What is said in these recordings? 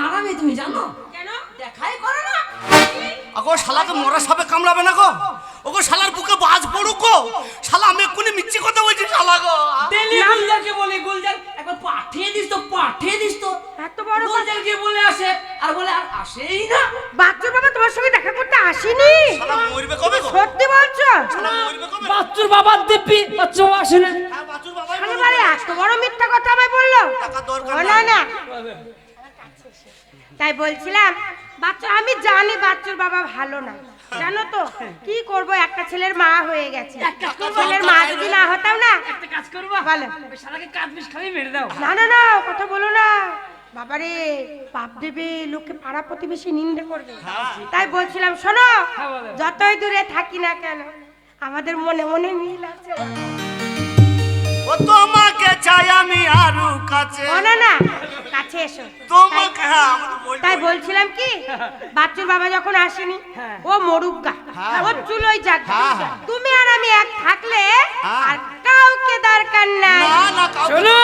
হারামি তুমি জানো? কেন? দেখাই করো না। আগো শালাকে মরা সাপে কামড়াবে না গো? ওগো শালার বুকে বাজ পড়ুক গো? শালা আমি এক্ষুনি মিচ্ছি কথা বলছি শালা গো। তেলি গুলজারকে বলে গুলজার একবার পাঠিয়ে দিস তো পাঠিয়ে দিস তো। এত বড় গুলজারকে বলে আসে আর বলে আর আসেই না। বাচ্চা বাবা তোমার সঙ্গে দেখা করতে আসেনি। শালা মরবে কবে গো? সত্যি বলছো? শালা মরবে কবে? বাচ্চুর বাবার দিব্যি বাচ্চা আসে না হ্যাঁ মরবে। বাড়ি এত বড় মিথ্যা কথা আমায় বলল? টাকা দরকার নাই। না না। তাই বলছিলাম বাচ্চা আমি জানি বাচ্চার বাবা ভালো না। জানো তো কি করব? একটা ছেলের মা হয়ে গেছে। ছেলের মা যদি না হতাম না একটা কাজ করবা। বলো। ওই শালাকে কাজ বিষ খালি মেরে দাও। না না না কথা বলো না। বাবারে পাপ দেবে লোকে পাড়া প্রতিবেশী নিন্দে করবে। তাই বলছিলাম শোনো হ্যাঁ, যতই দূরে থাকি না কেন আমাদের মনে মনে মিল আছে। ও তোমাকে আরও কাছে? ও না না কাছে এসো। তোমাকে হ্যাঁ। তাই বলছিলাম কি বাচ্চুর বাবা যখন আসেনি ও মরুগা হ্যাঁ। ও চুলোই যাক। হ্যাঁ, হ্যাঁ। তুমি আর আমি এক থাকলে হ্যাঁ। আর কাউকে দরকার নাই। না না শোনো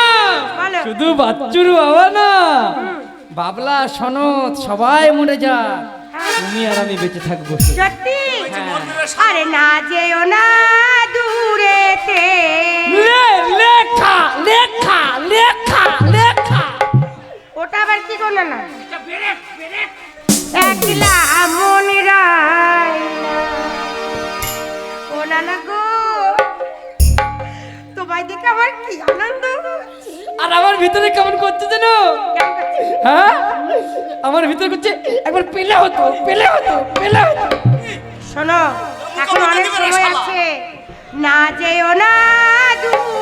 শুধু বাচ্চুর বাবা না বাবলা সনত সবাই মরে যা তুমি আর আমি বেঁচে থাকব। সত্যি? আরে না যেও না দূরেতে। ভিতরে করছে। একবার পেলে হতো পেলে হতো পেলে হতো। শোনো এখন অনেক সময় আছে। না যেও না দূরেতে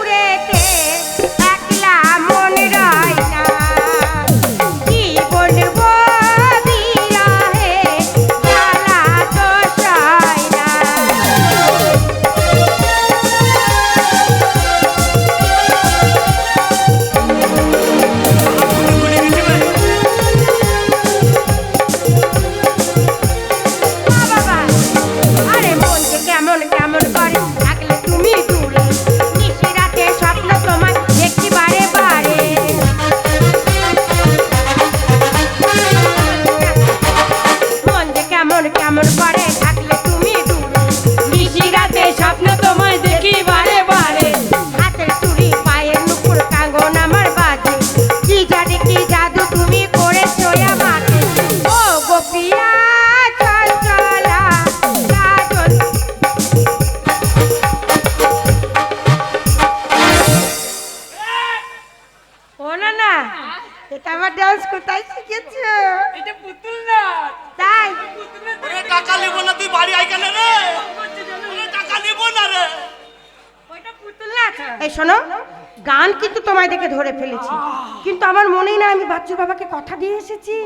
ডান্স কোথায় শিখেছো। এটা পুতুল না। তাই? ওরে টাকা নিব না তুই বাড়ি আই কেন রে? ওরে টাকা নিব না রে। ওইটা পুতুল না। এই শোনো গান কিন্তু তোমায় দেখে ধরে ফেলেছি। কিন্তু আমার মনেই না আমি বাচ্চু বাবাকে কথা দিয়ে এসেছি।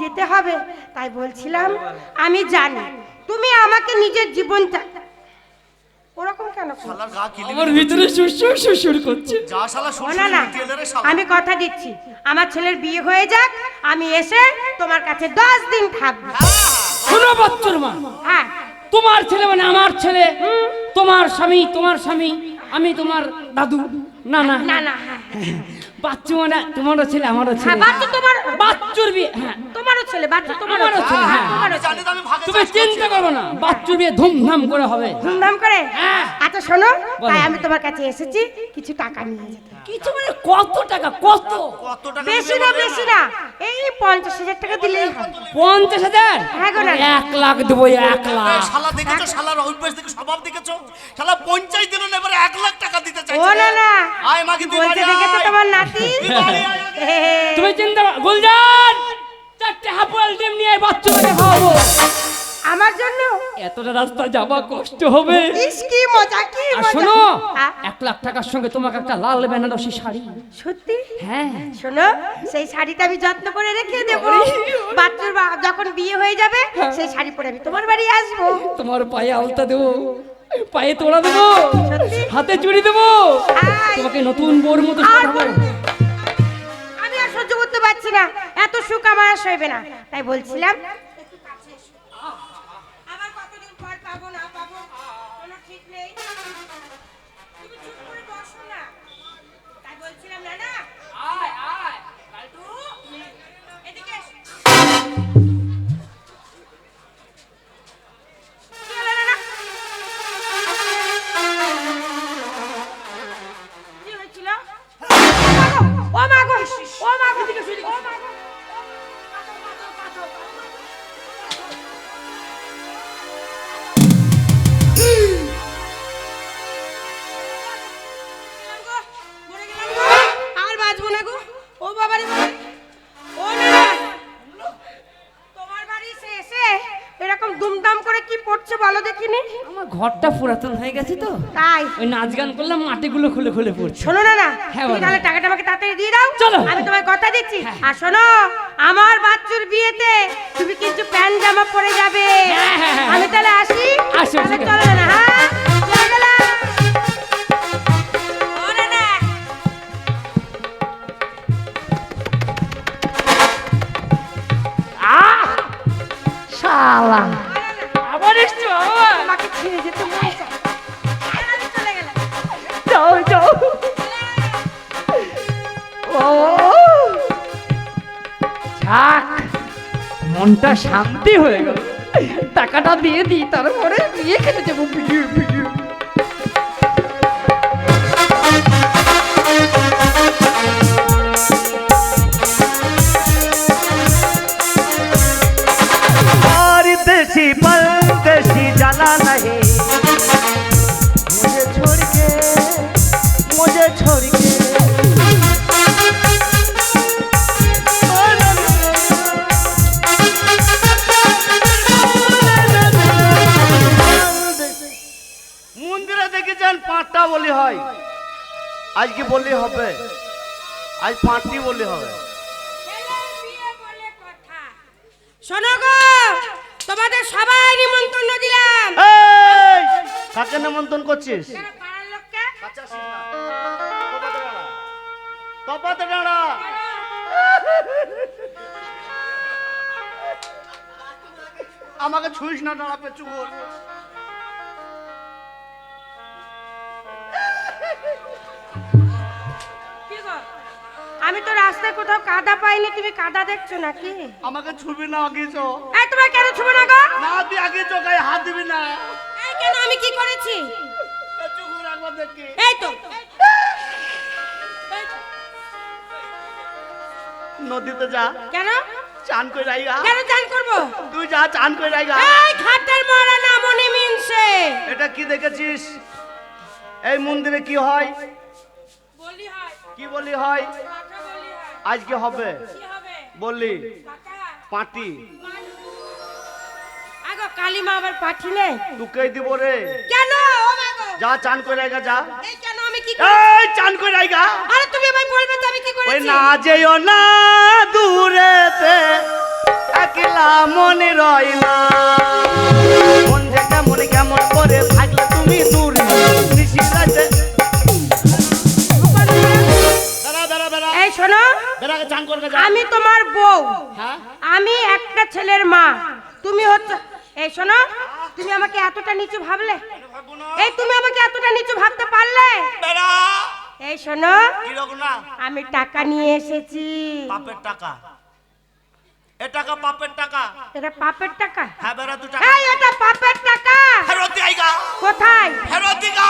যেতে হবে তাই বলছিলাম আমি জানি। তুমি আমাকে নিজের জীবনটা ওরকম কেন? শালার গা কিলি আমার ভিতরে সুসুর সুসুর করছে। যা শালা ও না না শালা। আমি কথা দিচ্ছি। আমার ছেলের বিয়ে হয়ে যাক আমি এসে তোমার কাছে দশ দিন থাকব। শোনো বাচ্চুর মা। হ্যাঁ। তোমার ছেলে মানে আমার ছেলে। তোমার স্বামী তোমার স্বামী আমি তোমার দাদু। না না। না না হ্যাঁ। বাচ্চু মানে তোমারও ছেলে আমারও হ্যাঁ ছেলে। বাচ্চা তোমার বাচ্চুর বিয়ে হ্যাঁ। তোমারও ছেলে বাচ্চা তোমারও ছেলে, হ্যাঁ। ভাগে তুমি চিন্তা করো না বাচ্চুর বিয়ে ধুমধাম করে হবে। ধুমধাম করে? হ্যাঁ। আচ্ছা শোনো তাই আমি তোমার কাছে এসেছি কিছু টাকা নিয়ে যেতে কিছু মানে কত টাকা কত? কত টাকা বেশি না বেশি না। এই পঞ্চাশ হাজার টাকা দিলেই পঞ্চাশ হাজার? হ্যাঁ গো না। এক লাখ দেবো এক লাখ। শালা দেখেছ? শালার অভ্যাস দেখে স্বভাব দেখেছ? শালা পঞ্চাশ দিল না এবারে এক লাখ টাকা দিতে ও না না আয় মাকে তুই বাড়ি দেখেছ আয়। তোমার হে। তুমি চিন্তা গুলজার! চারটে হাফুয়াল ডিম নিয়ে বাচ্চাকে খাওয়াবো। আমার জন্য? এতটা রাস্তা যাওয়া কষ্ট হবে। ইস কি মজা কি মজা। শোনো হ্যাঁ, এক লাখ টাকার সঙ্গে তোমাকে একটা লাল বেনারসি শাড়ি। সত্যি? হ্যাঁ। শোনো সেই শাড়িটা আমি যত্ন করে রেখে দেবো। বাচ্চার যখন বিয়ে হয়ে যাবে সেই শাড়ি পরে আমি তোমার বাড়ি আসব। তোমার পায়ে আলতা দেবো। পায়ে তোড়া দেবো। হাতে চুড়ি দেবো। তোমাকে নতুন বোর মতো আমি আর সহ্য করতে পারছি না। এত সুখ আমার সইবে না। তাই বলছিলাম ঘরটা পুরাতন হয়ে গেছে তো? তাই। ওই নাচ গান করলাম মাটিগুলো খুলে খুলে পড়ছে। শোনো না না। হ্যাঁ, তুমি তাহলে টাকাটা আমাকে তাড়াতাড়ি দিয়ে দাও। চলো। আমি তোমায় কথা দিচ্ছি। আর শোনো আমার বাচ্চুর বিয়েতে তুমি কিন্তু প্যান্ট জামা পরে যাবে। হ্যাঁ, হ্যাঁ, হ্যাঁ। আমি তাহলে আসি। আসো, তাহলে চলো না হ্যাঁ? শালা। যাক মনটা শান্তি হয়ে গেল টাকাটা দিয়ে দিই তারপরে বিয়ে খেতে যাবো বিয়ে বিয়ে और देसी परदेसी जाना नहीं मुझे छोड़ के বললে হবে। আজ পাঁচটি বললে হবে। শোনো গো তোমাদের সবাই নিমন্ত্রণ দিলাম। এই কাকে নিমন্ত্রণ করছিস? কপাতে ডাঁড়া। আমাকে ছুঁইস না ডাঁড়া পেচু। আমি তো রাস্তায় কোথাও কাদা পাইনি তুমি কাদা দেখছ নাকি? আমাকে ছুবি না আগে চো এই তোমার কেন ছুবি না গো? না তুই আগে চো গায়ে হাত দিবি না। এই কেন আমি কি করেছি? পেছু কর একবার দেখি। এই তো। নদীতে যা। কেন? চান করে রাইগা কেন চান করব? তুই যা চান করে রাইগা এই ঘাটের মরা না মনে মিনছে। এটা কি দেখেছিস? এই মন্দিরে কি হয়? বলি হয়। কি বলি হয়? আজকে হবে? কি হবে বললি। পাটি আগো কালী মা আবার নেই তোকেই দিব রে। কেন? ও যা চান করে রাইগা যা। এই কেন আমি কি এই চান করে রাইগা আরে তুমি আমায় বলবে তো আমি কি ওই করেছি? না যেও না দূরেতে একলা মনে রয় না। মন যে কেমন কেমন করে থাকলে আমি তোমার বউ। হ্যাঁ? আমি একটা ছেলের মা। তুমি হচ্ছে এই শোনো তুমি আমাকে এতটা নিচু ভাবলে? এই তুমি আমাকে এতটা নিচু ভাবতে পারলে? এই শোনো আমি টাকা নিয়ে এসেছি। বাপের টাকা। এ টাকা পাপের টাকা। এটা পাপের টাকা? হ্যাঁ বেড়া তুই টাকা। এই এটা পাপের টাকা। ফেরত দি আইগা কোথায়? ফেরত দিগা।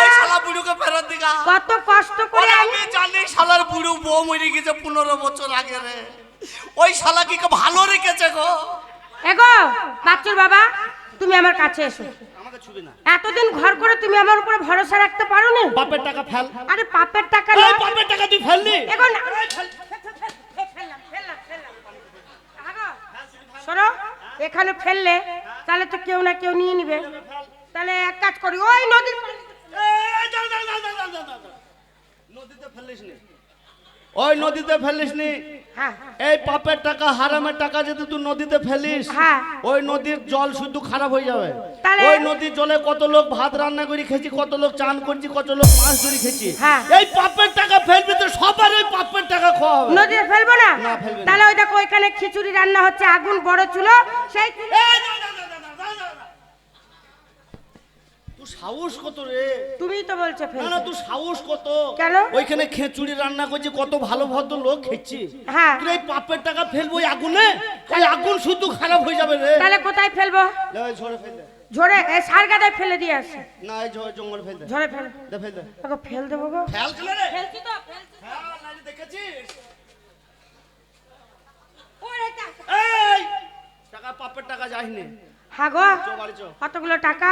ওই শালা বুড়োকে ফেরত দিগা। কত কষ্ট করে আমি জানি শালার বুড়ো বউ মরে গেছে পনেরো বছর আগে রে। ওই শালা কি ভালো রেখেছে গো? এগো বাচ্চুর বাবা তুমি আমার কাছে এসো। আমাকে ছুবি না। এতদিন ঘর করে তুমি আমার উপরে ভরসা রাখতে পারো না বাপের টাকা ফেল। আরে পাপের টাকা না বাপের টাকা তুই ফেললি? এগো না শোনো, এখানে ফেললে তাহলে তো কেউ না কেউ নিয়ে নিবে তাহলে এক কাজ করি, ওই নদীর। নদীতে নি ওই নদীতে ফেলিস নি হ্যাঁ এই পাপের টাকা হারামের টাকা যদি তুই নদীতে ফেলিস হ্যাঁ। ওই নদীর জল শুধু খারাপ হয়ে যাবে তাহলে? ওই নদীর জলে কত লোক ভাত রান্না করে খেয়েছি কত লোক চান করছি কত লোক মাছ ধরে খেয়েছি হ্যাঁ। এই পাপের টাকা ফেলবি তো সবার ওই পাপের টাকা খাওয়া হবে নদীতে ফেলব না না, ফেলবে না। তাহলে ওই দেখো ওইখানে খিচুড়ি রান্না হচ্ছে আগুন বড় চুলো সেই সাহস কত রে? তুমিই তো বলছো না না তুই সাহস কত? কেন? ওইখানে খেচুড়ি রান্না করছে কত ভালো ভদ্র লোক খেয়েছি হ্যাঁ। তুই এই পাপের টাকা ফেলব ওই আগুনে? ওই আগুন শুধু খারাপ হয়ে যাবে রে। তাহলে কোথায় ফেলব? ঝড়ে ফেলে ঝরে এই সারগাদায় ফেলে দিয়ে আসে। না এই ঝড়ে জঙ্গল ফেল ঝরে ফেল। দে ফেল দে। ফেল দে বাবা। ফেল চলে রে। ফেলছি তো ফেলছি। হ্যাঁ নালি দেখেছিস? ওরে টাকা। এই টাকা পাপের টাকা যাইনি হ্যাঁ গো চো বাড়ি চো কতগুলো টাকা?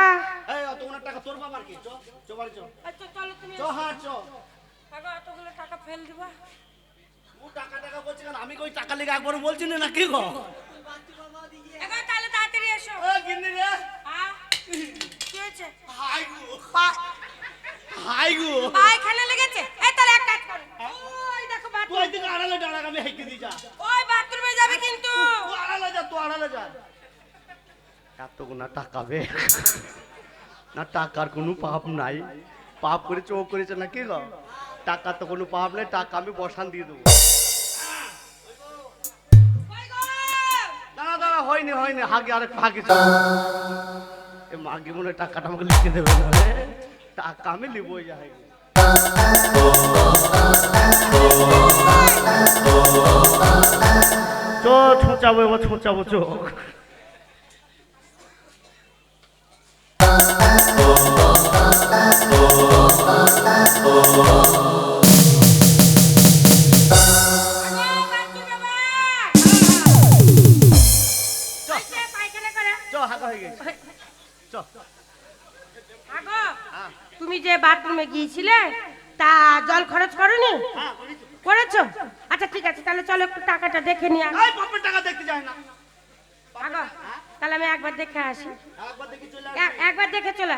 এই অতগুলো টাকা তোর বাবার কি? চো চো বাড়ি চো। আচ্ছা চলো তুমি চো হ্যাঁ চো। আগো এতগুলো টাকা ফেল দিবা। ও টাকা টাকা বলছি কেন? আমি কই টাকা লেগে একবার বলছি না কি গো? এগো তাহলে তাড়াতাড়ি এসো। এ গিন্নি রে। হ্যাঁ? কি হয়েছে? হাই গো। হাই গো। পায়খানা লেগেছে? এই তাহলে এক কাজ করো। ওই দেখো তুই বাথরুম এদিকে আড়ালে দাঁড়া আমি হেঁকে দি যা। ওই বাথরুমে যাবে কিন্তু। আড়ালে যা তুই আড়ালে যা। এত না টাকা বে। না, টাকার কোনো পাপ নাই। পাপ করে চোখ করেছে না কি গো টাকা তো কোনো পাপ নেই, টাকা আমি বসান দিয়ে দেবো। দাঁড়া দাঁড়া, হয়নি হয়নি, হাগে আরেকটু হাগে এ মাগে মনে টাকাটা আমাকে লিখে দেবে টাকা আমি লিবই যাই চো ছোঁচাবো এবার ছোঁচাবো চোখ। তুমি যে বাথরুমে গিয়েছিলে তা জল খরচ করনি? হ্যাঁ করেছ। আচ্ছা ঠিক আছে তাহলে চলো একটু টাকাটা দেখে নিয়ে আসি। বাপের টাকা দেখতে যায় না। তাহলে আমি একবার দেখে আসি। একবার দেখি চলে।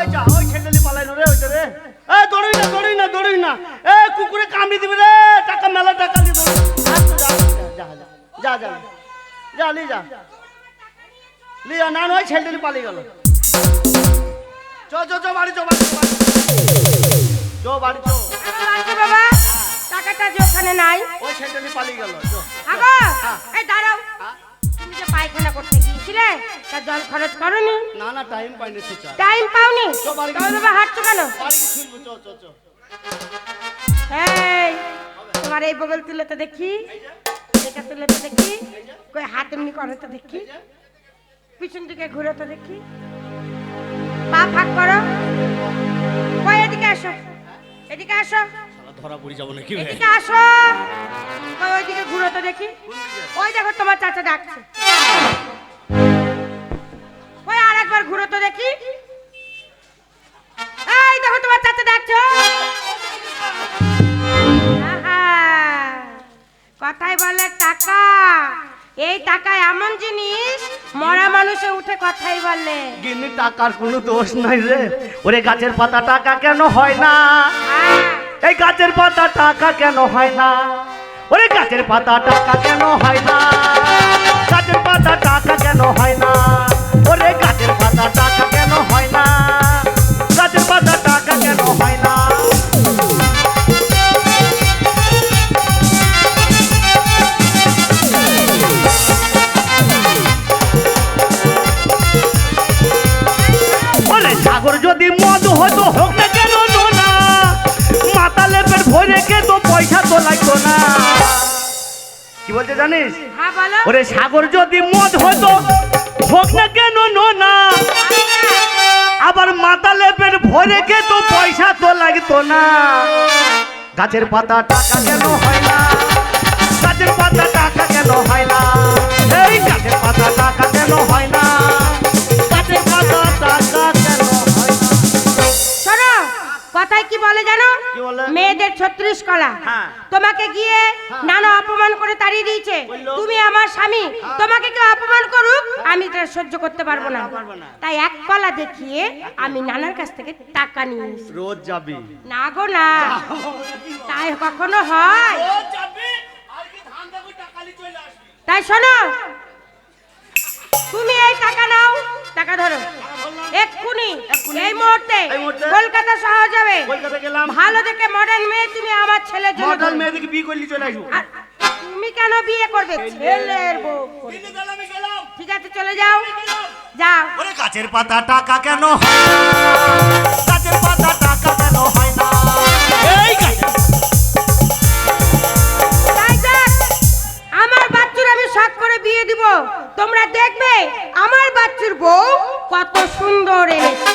এই যা ওই ছেলেলি পালাইলো রে ওইটা রে। এই দৌড়ই না দৌড়ই না দৌড়ই না। এ কুকুরে কামড়ি দিবে রে। টাকা মেলা টাকা দিয়ে দৌড় যা যা যা যা যা যা লি যা। না নয় ছেলেলি পালিয়ে গেল। চো চো চো বাড়ি চো বাড়ি চো বাড়ি। চো বাড়ি চো। আগো বাচ্চা বাবা টাকাটা যে ওখানে নাই। ওই ছেলেলি পালিয়ে গেল। আগো এই দাঁড়াও। হ্যাঁ? যে পায়খানা করতে গিয়েছিলে? তা জল খরচ করনি? না না টাইম পাইনি সোচা টাইম পাওনি? তো বাড়ি তবে বাবা হাঁটছো কেন? এই তোমার এই বগল তুলে তো দেখি? এটা তুলে তো দেখি? কই হাত এমনি করে তো দেখি? পিছন দিকে ঘুরে তো দেখি? পা ফাঁক করো। কই এদিকে আসো। এদিকে আসো। ধরা পড়ে যাব নাকি এদিকে আসো। ওইদিকে ঘুরে তো দেখি। ওই দেখো তোমার চাচা ডাকছে। ওই আরেকবার ঘুরে তো দেখি। এই দেখো তোমার চাচা ডাকছো কথাই বলে টাকা। এই টাকা এমন জিনিস মরা মানুষে উঠে কথাই বলে। গিন্নি টাকার কোনো দোষ নাই রে। ওরে গাছের পাতা টাকা কেন হয় না? হ্যাঁ, এই গাছের পাতা টাকা কেন হয় না? ওরে গাছের পাতা টাকা কেন হয় না? কি বলতে জানিস? হ্যাঁ ওরে সাগর যদি মদ হতো হোক না কেন নোনা? আবার মাতালে পেট ভরে কে তো পয়সা তো লাগতো না? গাছের পাতা টাকা কেন হয় না? গাছের পাতা টাকা কেন হয় না? এই গাছের পাতা টাকা কেন হয় না? গাছের পাতা টাকা কেন হয় না? শোনো কথায় কি বলে জানো? মেয়েদের ছত্রিশ কলা। হ্যাঁ। তোমাকে গিয়ে নানা অপমান করে তাড়িয়ে দিয়েছে। তুমি আমার স্বামী। তোমাকে কেউ অপমান করুক আমি এটা সহ্য করতে পারব না। তাই এক কলা দেখিয়ে আমি নানার কাছ থেকে টাকা নিয়ে রোজ যাবি। না গো না। তাই কখনো হয়। রোজ যাবি আর কি ধান দেবো টাকালি চলে আসবি। তাই শোনো তুমি এই টাকা নাও। টাকা ধরো। এক্ষুনি? এই মুহূর্তে কলকাতা শহর যাবে। ভালো দেখে মডেল মেয়ে তুমি আমার ছেলে জন্য মডাল মেয়ে দেখে বিয়ে করলি চলে আসব। তুমি কেন বিয়ে করবে? ছেলের বউ ঠিক আছে চলে যাও। যাও। ওরে গাছের পাতা টাকা কেন তোমরা দেখবে আমার বাচ্চুর বউ কত সুন্দর এনেছে।